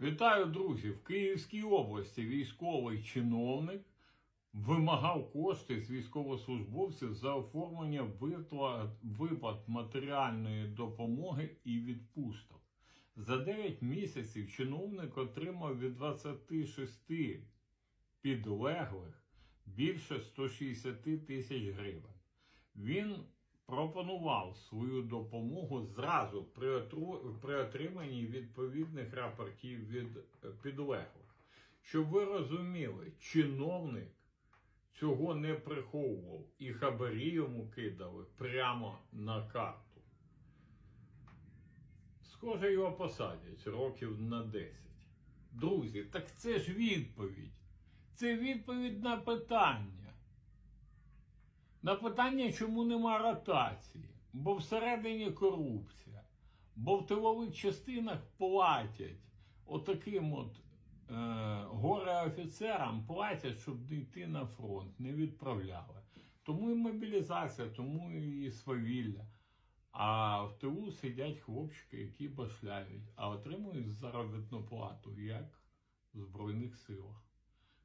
Вітаю, друзі! В Київській області військовий чиновник вимагав кошти з військовослужбовців за оформлення виплат, матеріальної допомоги і відпусток. За 9 місяців чиновник отримав від 26 підлеглих більше 160 тисяч гривень. Він пропонував свою допомогу зразу при, отриманні відповідних рапортів від е, підлеглих. Щоб ви розуміли, чиновник цього не приховував і хабарі йому кидали прямо на карту. Схоже, його посадять років на 10. Друзі, так це ж відповідь. Це відповідь на питання. На питання, чому нема ротації, бо всередині корупція, бо в тилових частинах платять отаким от е, горе-офіцерам платять, щоб не йти на фронт, не відправляли. Тому і мобілізація, тому і свавілля. А в тилу сидять хлопчики, які башляють, а отримують заробітну плату, як в Збройних силах.